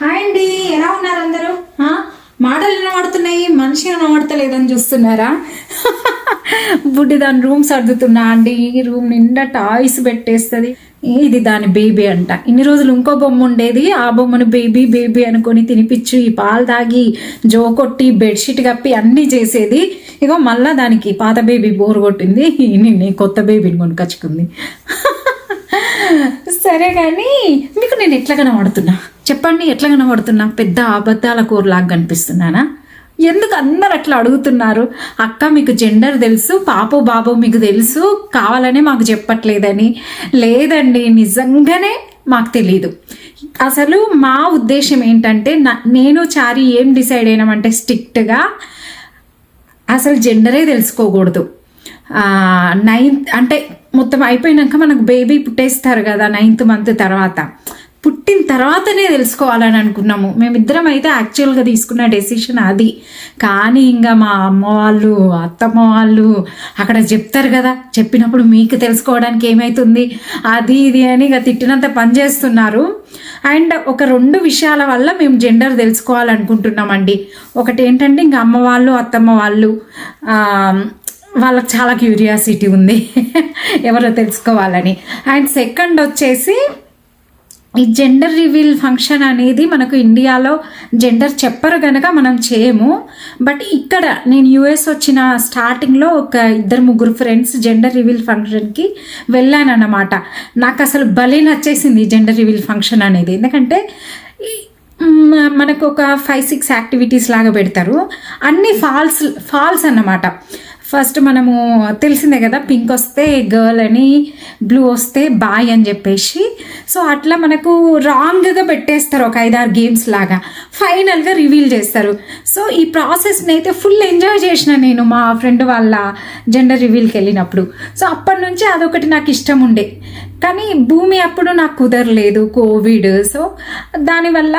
Hi అండి ఎలా ఉన్నారు అందరూ? మాటలు వినబడుతున్నాయి మనిషి వినబడతలేదని చూస్తున్నారా? బుడ్డి దాని రూమ్ సర్దుతున్నా అండి ఈ రూమ్ నిండా టాయ్స్ పెట్టేస్తుంది. ఇది దాని బేబీ అంట? ఇన్ని రోజులు ఇంకో బొమ్మ ఉండేది ఆ బొమ్మను బేబీ బేబీ అనుకొని తినిపించి పాలు తాగి జో కొట్టి బెడ్షీట్ కప్పి అన్నీ చేసేది. ఇగో మళ్ళా దానికి పాత బేబీ బోర్ కొట్టింది నేను కొత్త బేబీని కొనుకొచ్చుకుంది. సరే కానీ మీకు నేను ఎట్లా కనబడుతున్నా? చెప్పండి ఎట్లా కనబడుతున్నా? పెద్ద అబద్ధాల కూరలాగా కనిపిస్తున్నానా? ఎందుకు అందరు అట్లా అడుగుతున్నారు? అక్క మీకు జెండర్ తెలుసు పాపో బాబో మీకు తెలుసు కావాలనే మాకు చెప్పట్లేదని. లేదండి నిజంగానే మాకు తెలీదు. అసలు మా ఉద్దేశం ఏంటంటే నా- నేను చారి ఏం డిసైడ్ అయినామంటే స్ట్రిక్ట్గా అసలు జెండరే తెలుసుకోకూడదు. నైన్త్ అంటే మొత్తం అయిపోయినాక మనకు బేబీ పుట్టేస్తారు కదా నైన్త్ మంత్ తర్వాత. పుట్టిన తర్వాతనే తెలుసుకోవాలని అనుకున్నాము. మేమిద్దరం అయితే యాక్చువల్గా తీసుకున్న డెసిషన్ అది. కానీ ఇంకా మా అమ్మ వాళ్ళు అత్తమ్మ వాళ్ళు అక్కడ చెప్తారు కదా చెప్పినప్పుడు మీకు తెలుసుకోవడానికి ఏమవుతుంది అది ఇది అని ఇక తిట్టినంత పని చేస్తున్నారు. అండ్ ఒక రెండు విషయాల వల్ల మేము జెండర్ తెలుసుకోవాలనుకుంటున్నామండి. ఒకటి ఏంటంటే ఇంకా అమ్మ వాళ్ళు అత్తమ్మ వాళ్ళు వాళ్ళకి చాలా క్యూరియాసిటీ ఉంది. ఎవరో తెలుసుకోవాలని. అండ్ సెకండ్ వచ్చేసి ఈ జెండర్ రివీల్ ఫంక్షన్ అనేది మనకు ఇండియాలో జెండర్ చెప్పరు గనక మనం చేయము. బట్ ఇక్కడ నేను యుఎస్ వచ్చిన స్టార్టింగ్లో ఒక ఇద్దరు ముగ్గురు ఫ్రెండ్స్ జెండర్ రివీల్ ఫంక్షన్కి వెళ్ళానన్నమాట. నాకు అసలు భలే నచ్చేసింది ఈ జెండర్ రివీల్ ఫంక్షన్ అనేది. ఎందుకంటే ఈ- మనకు ఒక ఫైవ్ సిక్స్ యాక్టివిటీస్ లాగా పెడతారు. అన్ని ఫాల్స్ ఫాల్స్ అన్నమాట. ఫస్ట్ మనము తెలిసిందే కదా పింక్ వస్తే గర్ల్ అని బ్లూ వస్తే బాయ్ అని చెప్పేసి. సో అట్లా మనకు రాంగ్గా పెట్టేస్తారు ఒక ఐదారు గేమ్స్ లాగా. ఫైనల్గా రివీల్ చేస్తారు. సో ఈ ప్రాసెస్ని అయితే ఫుల్ ఎంజాయ్ చేసిన నేను మా ఫ్రెండ్ వాళ్ళ జెండర్ రివీల్కి వెళ్ళినప్పుడు. సో అప్పటి నుంచి అదొకటి నాకు ఇష్టం ఉండే. కానీ భూమి అప్పుడు నాకు కుదరలేదు కోవిడ్ సో దానివల్ల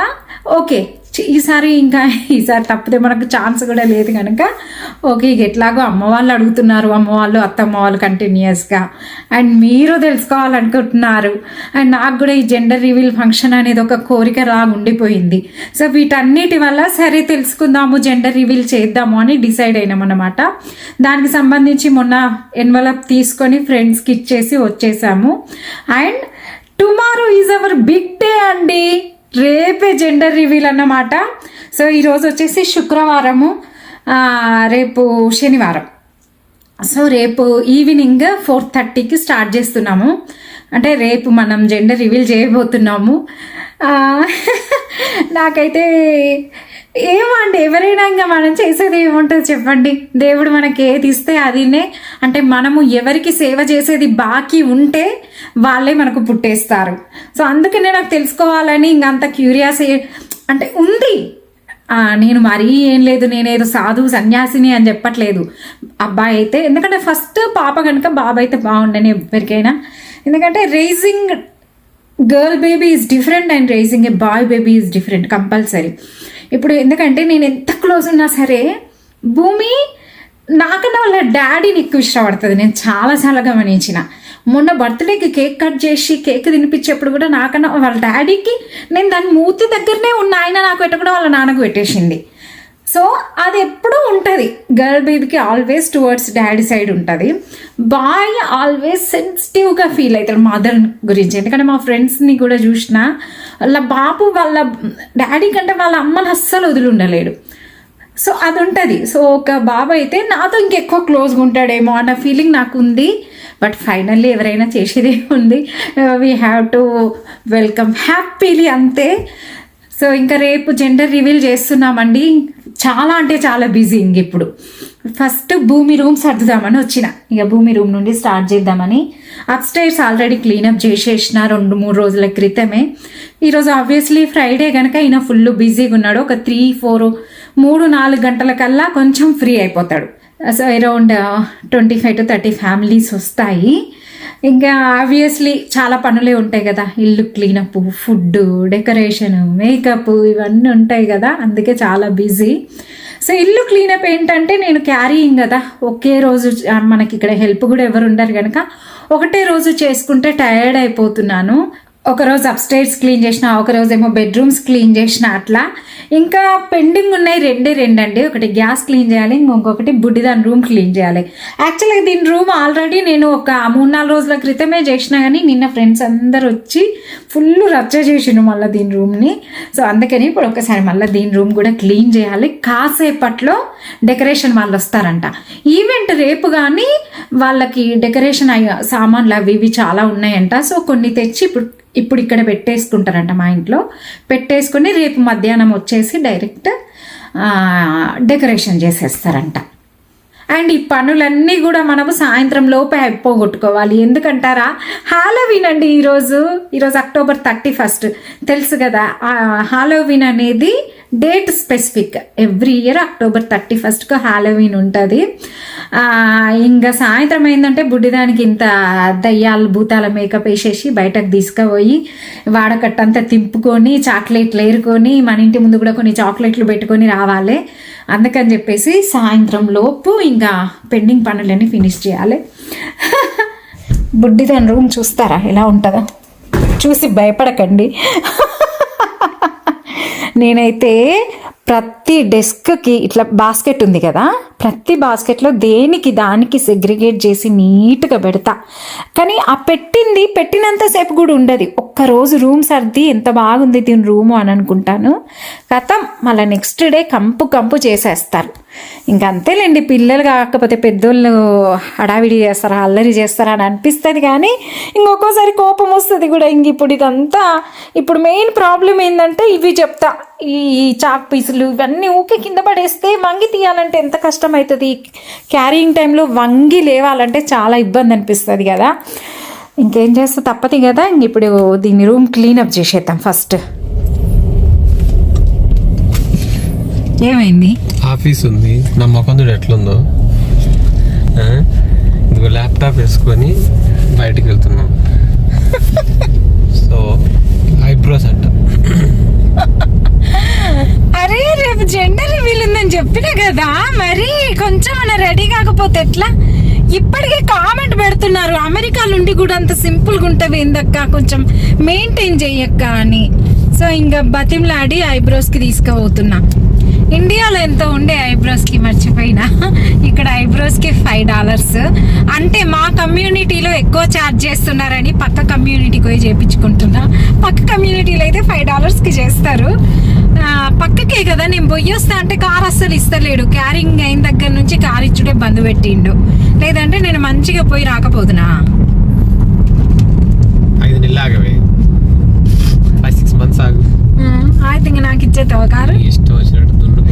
ఓకే ఈసారి ఇంకా ఈసారి తప్పితే మనకు ఛాన్స్ కూడా లేదు కనుక ఓకే ఇక ఎట్లాగో అమ్మ వాళ్ళు అడుగుతున్నారు అమ్మ వాళ్ళు అత్తమ్మ వాళ్ళు కంటిన్యూస్గా అండ్ మీరు తెలుసుకోవాలనుకుంటున్నారు. అండ్ నాకు కూడా ఈ జెండర్ రివీల్ ఫంక్షన్ అనేది ఒక కోరిక లాగా ఉండిపోయింది. సో వీటన్నిటి వల్ల సరే తెలుసుకుందాము జెండర్ రివీల్ చేద్దాము అని డిసైడ్ అయినాం అనమాట దానికి సంబంధించి మొన్న ఎన్వలప్ తీసుకొని ఫ్రెండ్స్కి ఇచ్చేసి వచ్చేసాము. And tomorrow is our big day అండి. రేపే జెండర్ రివీల్ అన్నమాట. సో ఈరోజు వచ్చేసి శుక్రవారము. రేపు శనివారం. సో రేపు ఈవినింగ్ ఫోర్ థర్టీకి స్టార్ట్ చేస్తున్నాము. అంటే రేపు మనం జెండర్ రివీల్ చేయబోతున్నాము. నాకైతే ఏమో అండి ఎవరైనా ఇంకా మనం చేసేది ఏముంటుంది చెప్పండి? దేవుడు మనకి ఏది ఇస్తే అదినే అంటే మనము ఎవరికి సేవ చేసేది బాకీ ఉంటే వాళ్ళే మనకు పుట్టేస్తారు. సో అందుకనే నాకు తెలుసుకోవాలని ఇంకంత క్యూరియాస్ అంటే ఉంది. నేను మరీ ఏం లేదు నేనేదో సాధు సన్యాసిని అని చెప్పట్లేదు. అబ్బాయి అయితే ఎందుకంటే ఫస్ట్ పాప కనుక బాబు అయితే బాగుండని ఎవరికైనా. ఎందుకంటే raising girl baby is different and raising a boy baby is different compulsory. ఇప్పుడు ఎందుకంటే నేను ఎంత క్లోజ్ ఉన్నా సరే భూమి నాకన్నా వాళ్ళ డాడీని ఎక్కువ ఇష్టపడుతుంది. నేను చాలా చాలా గమనించిన. మొన్న బర్త్డేకి కేక్ కట్ చేసి కేక్ తినిపించేప్పుడు కూడా నాకన్నా వాళ్ళ డాడీకి నేను దాని మూతి దగ్గరనే ఉన్న ఆయన నాకు పెట్టకుండా వాళ్ళ నాన్నకు పెట్టేసింది. సో అది ఎప్పుడూ ఉంటుంది. గర్ల్ బేబీకి ఆల్వేస్ టువర్డ్స్ డాడీ సైడ్ ఉంటుంది. బాయ్ ఆల్వేస్ సెన్సిటివ్గా ఫీల్ అవుతాడు మదర్ గురించి. ఎందుకంటే మా ఫ్రెండ్స్ని కూడా చూసిన వాళ్ళ బాబు వాళ్ళ డాడీ కంటే వాళ్ళ అమ్మని అస్సలు వదిలి ఉండలేడు సో అది ఉంటుంది సో ఒక బాబు అయితే నాతో ఇంకెక్కువ క్లోజ్గా ఉంటాడేమో అన్న ఫీలింగ్ నాకు ఉంది బట్ ఫైనల్లీ ఎవరైనా చేసేదే ఉంది. We have to welcome happily అంతే. సో ఇంకా రేపు జెండర్ రివీల్ చేస్తున్నామండి. చాలా అంటే చాలా బిజీ ఇంక ఇప్పుడు ఫస్ట్ భూమి రూమ్ సర్దుదామని వచ్చిన. ఇక భూమి రూమ్ నుండి స్టార్ట్ చేద్దామని అప్స్టైర్స్ ఆల్రెడీ క్లీనప్ చేసేసిన రెండు మూడు రోజుల క్రితమే. ఈరోజు ఆబ్వియస్లీ ఫ్రైడే కనుక ఈయన ఫుల్ బిజీగా ఉన్నాడు ఒక త్రీ ఫోర్ మూడు నాలుగు గంటల కల్లా కొంచెం ఫ్రీ అయిపోతాడు. So around twenty five to thirty families వస్తాయి. ఇంకా ఆబ్వియస్లీ చాలా పనులే ఉంటాయి కదా. ఇల్లు క్లీనప్ ఫుడ్ డెకరేషన్ మేకప్ ఇవన్నీ ఉంటాయి కదా. అందుకే చాలా బిజీ సో ఇల్లు క్లీనప్ ఏంటంటే నేను క్యారీయింగ్ కదా. ఒకే రోజు మనకి ఇక్కడ హెల్ప్ కూడా ఎవరు ఉండరు కనుక ఒకటే రోజు చేసుకుంటే టయర్డ్ అయిపోతున్నాను. ఒకరోజు అప్స్టైర్స్ క్లీన్ చేసిన ఒకరోజు ఏమో బెడ్రూమ్స్ క్లీన్ చేసిన అట్లా. ఇంకా పెండింగ్ ఉన్నాయి రెండే అండి ఒకటి గ్యాస్ క్లీన్ చేయాలి ఇంకొకటి బుడ్డి దాని రూమ్ క్లీన్ చేయాలి. యాక్చువల్గా దీని రూమ్ ఆల్రెడీ నేను ఒక మూడు నాలుగు రోజుల క్రితమే చేసిన కానీ నిన్న ఫ్రెండ్స్ అందరు వచ్చి ఫుల్ రచ్చ చేసిండు మళ్ళీ దీని రూమ్ని సో అందుకని ఇప్పుడు ఒకసారి మళ్ళీ దీని రూమ్ కూడా క్లీన్ చేయాలి. కాసేపట్లో డెకరేషన్ వాళ్ళు వస్తారంట. ఈవెంట్ రేపు కానీ వాళ్ళకి డెకరేషన్ అయ్యే సామాన్లు అవి ఇవి చాలా ఉన్నాయంట. సో కొన్ని తెచ్చి ఇప్పుడు ఇప్పుడు ఇక్కడ పెట్టేసుకుంటారంట మా ఇంట్లో. పెట్టేసుకొని రేపు మధ్యాహ్నం వచ్చేసి డైరెక్ట్ డెకరేషన్ చేసేస్తారంట. అండ్ ఈ పనులన్నీ కూడా మనము సాయంత్రం లోపే అయిపోగొట్టుకోవాలి ఎందుకంటారా? హాలోవీన్ అండి ఈరోజు. ఈరోజు అక్టోబర్ థర్టీ ఫస్ట్ తెలుసు కదా హాలోవీన్ అనేది date specific every year October thirty ఫస్ట్కి హాలోవీన్ ఉంటుంది. ఇంకా సాయంత్రం ఏంటంటే బుడ్డిదానికి ఇంత దయ్యాలు భూతాల మేకప్ వేసేసి బయటకు తీసుకుపోయి వాడకట్టంతా తింపుకొని చాక్లెట్లు ఏరుకొని మన ఇంటి ముందు కూడా కొన్ని చాక్లెట్లు పెట్టుకొని రావాలి. అందుకని చెప్పేసి సాయంత్రం లోపు ఇంకా పెండింగ్ పనులన్నీ ఫినిష్ చేయాలి. బుడ్డిదాని రూమ్ చూస్తారా? ఎలా ఉంటుందో. చూసి భయపడకండి. నేనైతే ప్రతి ప్రతి డెస్క్కి ఇట్లా బాస్కెట్ ఉంది కదా ప్రతి బాస్కెట్లో దేనికి దానికి సెగ్రిగేట్ చేసి నీట్గా పెడతా. కానీ ఆ పెట్టింది పెట్టినంతసేపు కూడా ఉండదు. ఒక్కరోజు రూమ్ సర్ది ఎంత బాగుంది దీని రూము అని అనుకుంటాను. కథం మళ్ళీ నెక్స్ట్ డే కంపు కంపు చేసేస్తారు. ఇంకంతేలేండి పిల్లలు కాకపోతే పెద్దోళ్ళు హడావిడి చేస్తారా అల్లరి చేస్తారా అని అనిపిస్తుంది కానీ ఇంకొకసారి కోపం వస్తుంది కూడా. ఇంక ఇప్పుడు ఇదంతా ఇప్పుడు మెయిన్ ప్రాబ్లం ఏంటంటే ఇవి చెప్తా. ఈ చాక్ పీసులు ఇవన్నీ ఊకే కింద పడేస్తే వంగి తీయాలంటే ఎంత కష్టం అవుతుంది క్యారింగ్ టైంలో వంగి లేవాలంటే చాలా ఇబ్బంది అనిపిస్తుంది కదా. ఇంకేం చేస్తే తప్పదు కదా? ఇంక ఇప్పుడు దీన్ని రూమ్ క్లీనప్ చేసేద్దాం ఫస్ట్ ఏమైంది? ఆఫీస్ ఉంది. నా ముఖం ఎట్లుందో? ఇదిగో ల్యాప్టాప్ వేసుకొని బయటికి వెళ్తున్నాం. సో ఐబ్రోస్ అంట. జెండర్ రివీల్ ఉందని చెప్పిన కదా మరి కొంచెం అలా రెడీ కాకపోతే ఎట్లా? ఇప్పటికే కామెంట్ పెడుతున్నారు అమెరికా నుండి కూడా అంత సింపుల్గా ఉంటుంది ఏందక్క? కొంచెం మెయింటైన్ చెయ్యక్క అని. సో ఇంకా బతిమ్లాడి ఐబ్రోస్కి తీసుకుపోతున్నా. ఇండియాలో ఎంత ఉండే ఐబ్రోస్కి మర్చిపోయినా ఇక్కడ ఐబ్రోస్కి ఫైవ్ డాలర్స్ అంటే మా కమ్యూనిటీలో ఎక్కువ ఛార్జ్ చేస్తున్నారని పక్క కమ్యూనిటీకి పోయి చేయించుకుంటున్నా పక్క కమ్యూనిటీలో అయితే ఫైవ్ డాలర్స్కి చేస్తారు. పక్కకే కదా నేను పోయి వస్తా అంటే కార్ అస్సలు ఇస్తలేడు. క్యారింగ్ అయిన దగ్గర నుంచి కార్ ఇచ్చుడే బంద్ పెట్టిండు. లేదంటే నేను మంచిగా పోయి రాకపోదునా? ఐదు నెలలు ఆగవే. ఫైవ్ సిక్స్ మంత్స్ ఆగు. అయితే ఇంక నాకు ఇచ్చేతావా కారు? ఇష్టం వచ్చినట్టు దున్ను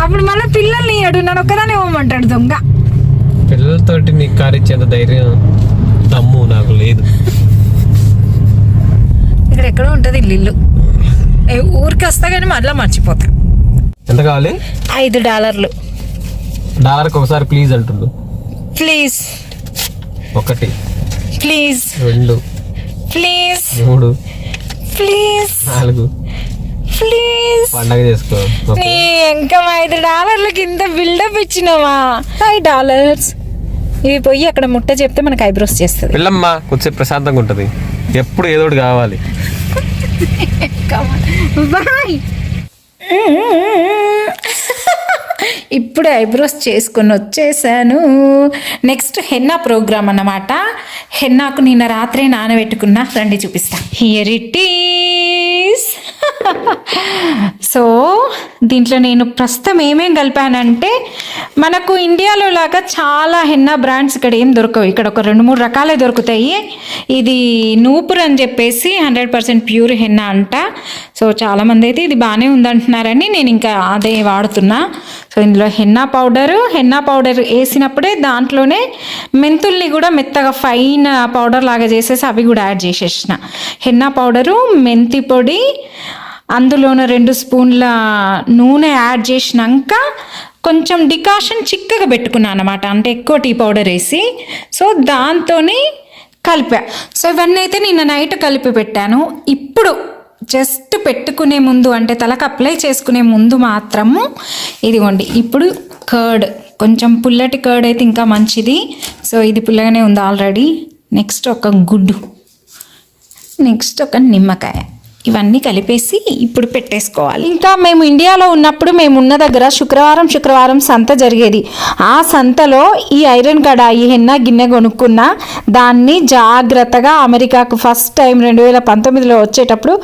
అప్పుడు మళ్ళీ పిల్లల్ని ఇయ్యడు నన్ను ఒక్కదానే ఇవ్వమంటాడు దొంగ. పిల్లలతోటి నీకు కారు ఇచ్చేంత ధైర్యం దమ్ము నాకు లేదు. ఇక్కడ ఎక్కడో ఉంటుంది ఇల్లు. ఊరికి వస్తా కానీ మళ్ళీ మర్చిపోతా. ఎంత కావాలి? ఐదు డాలర్లు. డాలర్కి ఒకసారి ప్లీజ్ అంటుండు. ప్లీజ్. ఒకటి. ప్లీజ్. రెండు. ప్లీజ్. మూడు. ప్లీజ్. నాలుగు. ప్లీజ్ పండగ చేసుకో నీ ఇంకా ఐదు డాలర్లకి ఇంత బిల్డప్ ఇచ్చినావా? Five dollars. ఇవి పోయి అక్కడ ముట్ట చెప్తే మనకు ఐబ్రోస్ చేస్తుంది. వెళ్ళమ్మా కొంచెం ప్రశాంతంగా ఉంటుంది. ఎప్పుడు ఏదో ఒకటి కావాలి. బాయ్ ఇప్పుడు ఐబ్రోస్ చేసుకొని వచ్చేసాను. నెక్స్ట్ హెన్నా ప్రోగ్రామ్ అన్నమాట. హెన్నాకు నిన్న రాత్రే నానబెట్టుకున్నా రండి చూపిస్తా. హియర్ ఇట్ సో దీంట్లో నేను ప్రస్తుతం ఏమేం కలిపానంటే మనకు ఇండియాలో లాగా చాలా హెన్నా బ్రాండ్స్ ఇక్కడ ఏం దొరకవు. ఇక్కడ ఒక రెండు మూడు రకాలే దొరుకుతాయి. ఇది నూపుర్ అని చెప్పేసి హండ్రెడ్ పర్సెంట్ ప్యూర్ హెన్నా అంట. సో చాలామంది అయితే ఇది బాగానే ఉందంటున్నారని నేను ఇంకా అదే వాడుతున్నా. సో ఇందులో హెన్నా పౌడరు హెన్నా పౌడర్ వేసినప్పుడే దాంట్లోనే మెంతుల్ని కూడా మెత్తగా ఫైన్ పౌడర్ లాగా చేసేసి అవి కూడా యాడ్ చేసేసిన. హెన్నా పౌడరు మెంతి పొడి అందులోన రెండు స్పూన్ల నూనె యాడ్ చేసినాక కొంచెం డికాషన్ చిక్కగా పెట్టుకున్నాను అనమాట అంటే ఎక్కువ టీ పౌడర్ వేసి. సో దాంతోని కలిపా. సో ఇవన్నీ అయితే నిన్న నైట్ కలిపి పెట్టాను. ఇప్పుడు జస్ట్ పెట్టుకునే ముందు అంటే తలకు అప్లై చేసుకునే ముందు మాత్రము ఇదిగోండి. ఇప్పుడు కర్డ్ కొంచెం పుల్లటి కర్డ్ అయితే ఇంకా మంచిది. సో ఇది పుల్లగానే ఉంది ఆల్రెడీ. నెక్స్ట్ ఒక గుడ్డు. నెక్స్ట్ ఒక నిమ్మకాయ. ఇవన్నీ కలిపేసి ఇప్పుడు పెట్టేసుకోవాలి. ఇంకా మేము ఇండియాలో ఉన్నప్పుడు మేము ఉన్న దగ్గర శుక్రవారం శుక్రవారం సంత జరిగేది. ఆ సంతలో ఈ ఐరన్ కడాయి హెన్న గిన్నె కొనుక్కున్న దాన్ని జాగ్రత్తగా అమెరికాకు ఫస్ట్ టైం రెండు వేల పంతొమ్మిదిలో వచ్చేటప్పుడు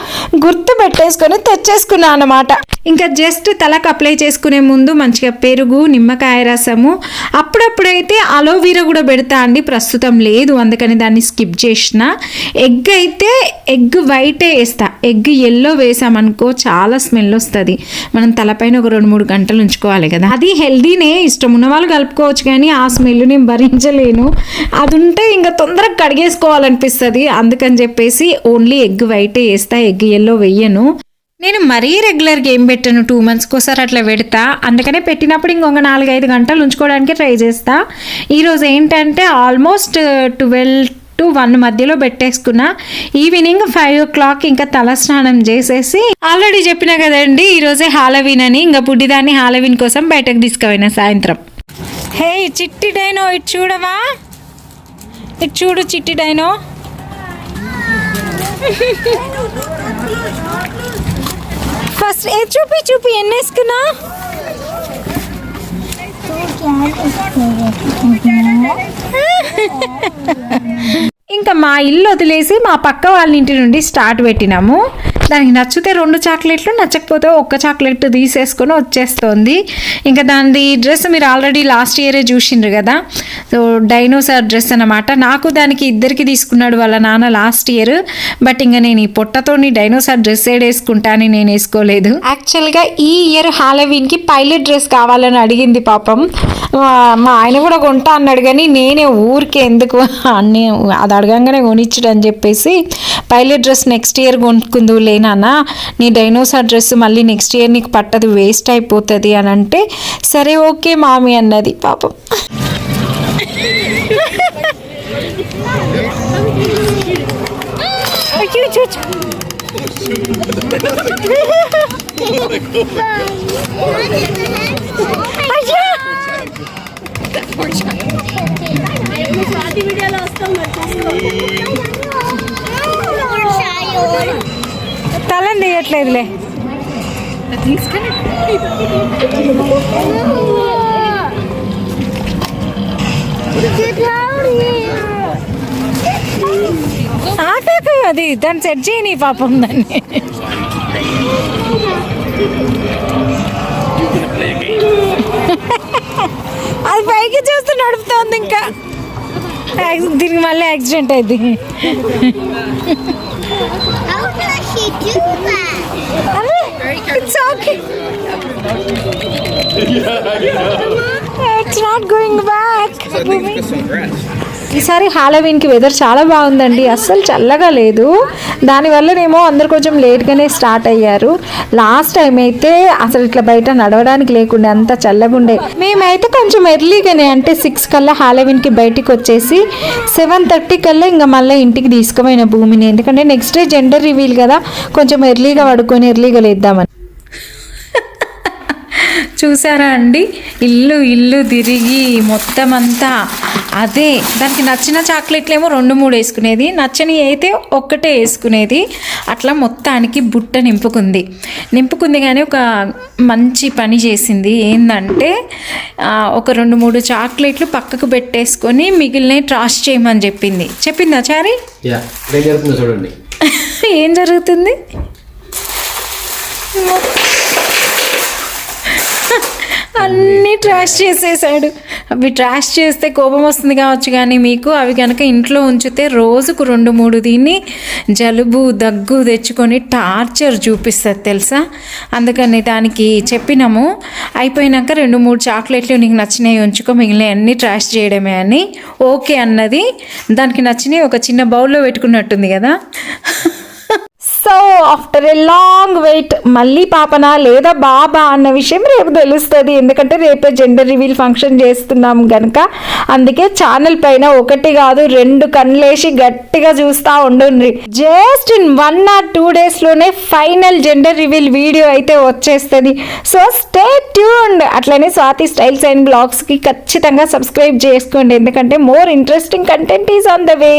గుర్తు పెట్టేసుకొని తెచ్చేసుకున్నాను అనమాట ఇంకా జస్ట్ తలకు అప్లై చేసుకునే ముందు మంచిగా పెరుగు నిమ్మకాయ రసము అప్పుడప్పుడైతే అలోవీరా కూడా పెడతా అండి. ప్రస్తుతం లేదు అందుకని దాన్ని స్కిప్ చేసిన. ఎగ్ అయితే ఎగ్ వైటే వేస్తా. ఎగ్ ఎల్లో వేసామనుకో చాలా స్మెల్ వస్తుంది. మనం తలపైన ఒక రెండు మూడు గంటలు ఉంచుకోవాలి కదా. అది హెల్దీనే ఇష్టం ఉన్న వాళ్ళు కలుపుకోవచ్చు కానీ ఆ స్మెల్ నేను భరించలేను. అది ఉంటే ఇంకా తొందరగా కడిగేసుకోవాలనిపిస్తుంది. అందుకని చెప్పేసి ఓన్లీ ఎగ్ వైటే వేస్తా ఎగ్ ఎల్లో వెయ్యను నేను మరీ రెగ్యులర్గా ఏం పెట్టాను టూ మంత్స్కి ఒకసారి అట్లా పెడతా అందుకనే పెట్టినప్పుడు ఇంకొక నాలుగైదు గంటలు ఉంచుకోవడానికి ట్రై చేస్తా ఈరోజు ఏంటంటే ఆల్మోస్ట్ ట్వెల్వ్ టు వన్ మధ్యలో పెట్టేసుకున్నా ఈవినింగ్ ఫైవ్ ఓ క్లాక్ ఇంకా తలస్నానం చేసేసి ఆల్రెడీ చెప్పిన కదండి ఈరోజే హాలవీన్ అని ఇంకా బుడ్డిదాన్ని హాలవీన్ కోసం బయటకు తీసుకుపోయినా సాయంత్రం హే చిట్టి డైనో ఇటు చూడవా ఇటు చూడు చిట్టి డైనో ఫస్ట్ ఏ చూపి చూపి ఎన్ని వేసుకున్నా ఇంకా మా ఇల్లు వదిలేసి మా పక్క వాళ్ళ ఇంటి నుండి స్టార్ట్ పెట్టినాము. దానికి నచ్చితే రెండు చాక్లెట్లు నచ్చకపోతే ఒక్క చాక్లెట్ తీసేసుకొని వచ్చేస్తుంది. ఇంకా దాని డ్రెస్ మీరు ఆల్రెడీ లాస్ట్ ఇయరే చూసిండ్రు కదా. సో డైనోసార్ డ్రెస్ అన్నమాట. నాకు దానికి ఇద్దరికి తీసుకున్నాడు వాళ్ళ నాన్న లాస్ట్ ఇయర్. బట్ ఇంకా నేను ఈ పొట్టతోని డైనోసార్ డ్రెస్ ఏడ్ వేసుకుంటానని నేను వేసుకోలేదు. యాక్చువల్గా ఈ ఇయర్ హాలోవీన్కి పైలట్ డ్రెస్ కావాలని అడిగింది పాపం. మా- ఆయన కూడా కొంటా అన్నాడు కానీ నేనే ఊరికే ఎందుకు అన్ని అది అడగంగానే కొనిచ్చుడు అని చెప్పేసి పైలట్ డ్రెస్ నెక్స్ట్ ఇయర్ కొనుక్కుందు లేనా నీ డైనోసార్ డ్రెస్ మళ్ళీ నెక్స్ట్ ఇయర్ నీకు పట్టదు వేస్ట్ అయిపోతుంది అని అంటే సరే ఓకే మామి అన్నది. పాపం. వీడియోలో వస్తాం మరి తలని తీయట్లేదులే. ఆకాకు అది. దాన్ని సెట్ చేయని పాపం దాన్ని. అది పైకి చూస్తూ నడుపుతోంది ఇంకా. దీనికి మళ్ళీ యాక్సిడెంట్ అయింది she do that? Very careful. It's okay. yeah, yeah. It's not going back. It's I moving. it's some grass. ఈసారి హాలోవీన్కి వెదర్ చాలా బాగుందండి. అస్సలు చల్లగా లేదు. దానివల్లనేమో అందరు కొంచెం లేట్గానే స్టార్ట్ అయ్యారు. లాస్ట్ టైం అయితే అసలు ఇట్లా బయట నడవడానికి లేకుండే అంత చల్లగా ఉండే. మేమైతే కొంచెం ఎర్లీగానే అంటే సిక్స్ కల్లా హాలోవీన్కి బయటికి వచ్చేసి సెవెన్ థర్టీ కల్లా ఇంకా మళ్ళీ ఇంటికి తీసుకుపోయిన భూమిని. ఎందుకంటే నెక్స్ట్ డే జెండర్ రివీల్ కదా. కొంచెం ఎర్లీగా పడుకొని ఎర్లీగా లేద్దామని. చూసారా అండి? ఇల్లు ఇల్లు తిరిగి మొత్తం అంతా అదే. దానికి నచ్చిన చాక్లెట్లు ఏమో రెండు మూడు వేసుకునేది. నచ్చని అయితే ఒక్కటే వేసుకునేది. అట్లా మొత్తానికి బుట్ట నింపుకుంది. నింపుకుంది కానీ ఒక మంచి పని చేసింది. ఏంటంటే ఒక రెండు మూడు చాక్లెట్లు పక్కకు పెట్టేసుకొని మిగిలిన ట్రాష్ చేయమని చెప్పింది. చెప్పిందా చారి? చూడండి. ఏం జరుగుతుంది? అన్నీ ట్రాష్ చేసేసాడు. అవి ట్రాష్ చేస్తే కోపం వస్తుంది కావచ్చు కానీ మీకు అవి కనుక ఇంట్లో ఉంచితే రోజుకు రెండు మూడు దీన్ని జలుబు దగ్గు తెచ్చుకొని టార్చర్ చూపిస్తుంది తెలుసా? అందుకని దానికి చెప్పినాము. అయిపోయినాక రెండు మూడు చాక్లెట్లు నీకు నచ్చినవి ఉంచుకో మిగిలిన అన్ని ట్రాష్ చేయడమే అని. ఓకే అన్నది. దానికి నచ్చినవి ఒక చిన్న బౌల్లో పెట్టుకున్నట్టుంది కదా. So after a long wait మళ్ళీ పాపనా లేదా బాబా అన్న విషయం రేపు తెలుస్తుంది. ఎందుకంటే రేపే జెండర్ రివీల్ ఫంక్షన్ చేస్తున్నాం కనుక అందుకే ఛానల్ పైన ఒకటి కాదు రెండు కన్నులేసి గట్టిగా చూస్తూ ఉండండి just in one or two డేస్లోనే ఫైనల్ జెండర్ రివీల్ వీడియో అయితే వచ్చేస్తుంది. సో స్టే ట్యూన్డ్ అట్లనే స్వాతి స్టైల్స్ అండ్ బ్లాగ్స్కి ఖచ్చితంగా సబ్స్క్రైబ్ చేసుకోండి. ఎందుకంటే more interesting content is on the way